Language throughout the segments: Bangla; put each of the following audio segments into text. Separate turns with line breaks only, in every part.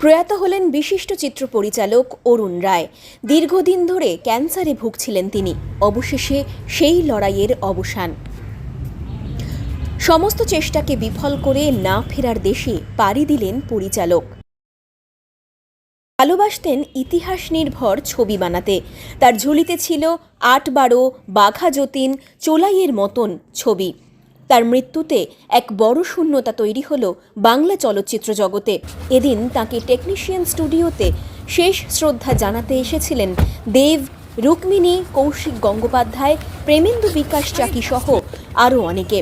প্রয়াত হলেন বিশিষ্ট চিত্র পরিচালক অরুণ রায়। দীর্ঘদিন ধরে ক্যান্সারে ভুগছিলেন তিনি। অবশেষে সেই লড়াইয়ের অবসান। সমস্ত চেষ্টাকে বিফল করে না ফেরার দেশে পাড়ি দিলেন পরিচালক। ভালোবাসতেন ইতিহাস নির্ভর ছবি বানাতে। তার ঝুলিতে ছিল আট বারো বাঘা যতীন চোলাইয়ের মতন ছবি। তার মৃত্যুতে এক বড় শূন্যতা তৈরি হল বাংলা চলচ্চিত্র জগতে। এদিন তাকে টেকনিশিয়ান স্টুডিওতে শেষ শ্রদ্ধা জানাতে এসেছিলেন দেব, রুক্মিণী, কৌশিক গঙ্গোপাধ্যায়, প্রেমেন্দু বিকাশ চাকি সহ আরও অনেকে।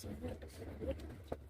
すいません。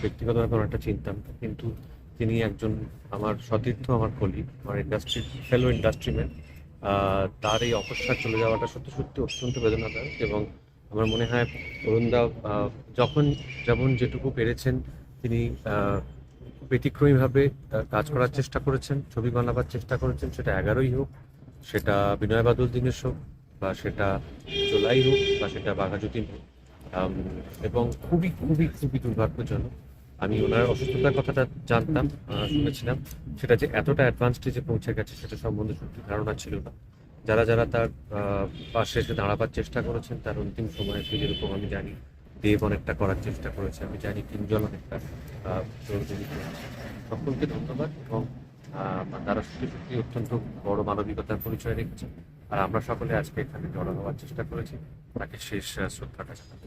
ব্যক্তিগতভাবে অনেকটা চিনতাম কিন্তু তিনি একজন আমার সতীর্থ, আমার কলি আমার ইন্ডাস্ট্রি ফেলো ইন্ডাস্ট্রিম্যান তার এই অকস্মাৎ চলে যাওয়াটা সত্যি সত্যি অত্যন্ত বেদনাদায়ক এবং আমার মনে হয় অরুণদা যখন যেমন যেটুকু পেরেছেন, তিনি ব্যতিক্রমীভাবে কাজ করার চেষ্টা করেছেন, ছবি বানাবার চেষ্টা করেছেন, সেটা এগারোই হোক, সেটা বিনয় বাদল দিনেশ হোক, বা সেটা জোলাই হোক, বা সেটা বাঘাযতীন হোক। এবং খুবই খুবই খুবই দুর্ভাগ্যজনক। আমি ওনার অসুস্থতার কথাটা জানতাম শুনেছিলাম। সেটা যে এতটা অ্যাডভান্স স্টেজে পৌঁছে গেছে, সেটা সম্বন্ধে সত্যি ধারণা ছিল না। যারা যারা তার পাশে এসে দাঁড়াবার চেষ্টা করেছেন, তার অন্তিম সময়ে এসে যেরকম আমি জানি, দেব অনেকটা করার চেষ্টা করেছে। আমি জানি তিনজন অনেকটা করেছে। সকলকে ধন্যবাদ এবং তারা সত্যি সত্যি অত্যন্ত বড় মানবিকতার পরিচয় রেখেছে আর আমরা সকলে আজকে এখানে জড়ো হওয়ার চেষ্টা করেছি। তাকে শেষ শ্রদ্ধাটা জানাতে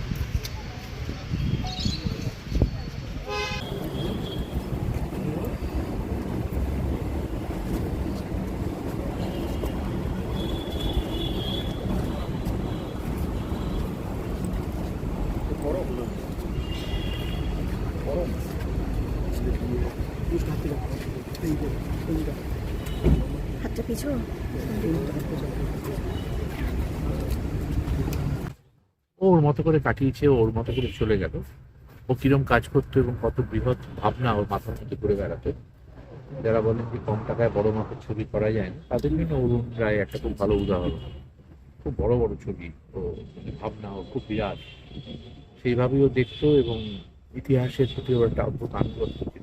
হাতটা পিছু।
ওর মতো করে কাটিয়েছে ওর মতো করে চলে গেল। ও কিরম কাজ করতো এবং কত বৃহৎ ভাবনা ওর মাথার মধ্যে করে বেড়াতো। যারা বলেন যে কম টাকায় বড় মাপের ছবি করা যায় না, তাদের জন্য অরুণ রায় একটা খুব ভালো উদাহরণ। খুব বড় বড় ছবি। ও মানে ভাবনা ও খুব বিরাট। সেইভাবেই ও দেখতো এবং ইতিহাসের প্রতি ওর একটা অদ্ভুত আনুগত্য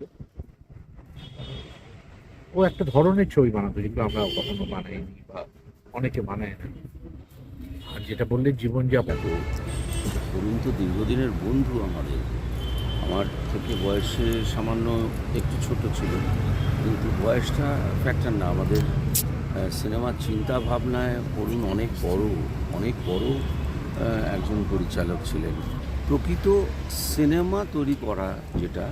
ও একটা ধরনের ছবি বানাতো, যেগুলো আমরা কখনো বানাইনি বা অনেকে বানায় না। আর যেটা বললে জীবনযাপন। ও
অরুণ তো দীর্ঘদিনের বন্ধু আমাদের। আমার থেকে বয়সে সামান্য একটু ছোট ছিল, কিন্তু বয়সটা ফ্যাক্টর না। আমাদের সিনেমার চিন্তা ভাবনায় অরুণ অনেক বড় অনেক বড় একজন পরিচালক ছিলেন। প্রকৃত সিনেমা তৈরি করা যেটা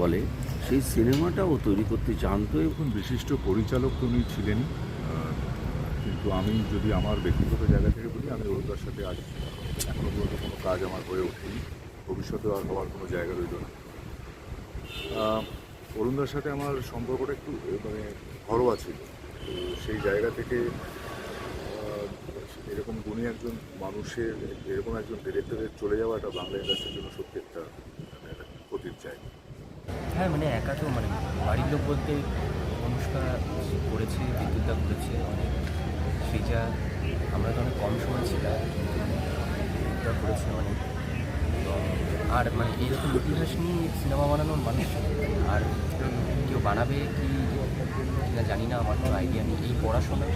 বলে, সেই সিনেমাটা ও তৈরি করতে জানতো
এখন বিশিষ্ট পরিচালক তো উনি ছিলেন কিন্তু আমি যদি আমার ব্যক্তিগত জায়গা থেকে বলি, আমি অরুণদার সাথে আজ এখনও পর্যন্ত কোনো কাজ আমার হয়ে ওঠেনি। ভবিষ্যতে আর হওয়ার কোনো জায়গা রইল না। অরুণদার সাথে আমার সম্পর্কটা একটু মানে ঘরোয়া ছিল। তো সেই জায়গা থেকে এরকম গুণী একজন মানুষের, এরকম একজন ডিরেক্টরের চলে যাওয়াটা বাংলা ইন্ডাস্ট্রির জন্য সত্যি একটা মানে একটা ক্ষতির জায়গা
হ্যাঁ মানে একা তো মানে বাড়ির লোক বলতে অনুষ্কা করেছে বিদ্যুৎদা করেছে, অনেক। সেজা আমরা তো অনেক কম সময় ছিলাম করেছে অনেক। আর মানে এইরকম ইতিহাস নিয়ে সিনেমা বানানোর মানুষ, আর কেউ বানাবে কি না জানি না, আমার কোনো আইডিয়া নেই। এই পড়াশোনা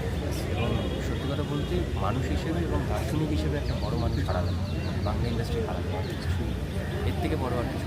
এবং সত্যি কথা বলতে মানুষ হিসেবে এবং দার্শনিক হিসেবে একটা বড় মানুষ হারালাম বাংলা ইন্ডাস্ট্রি হারালাম এর থেকে বড় আর কিছু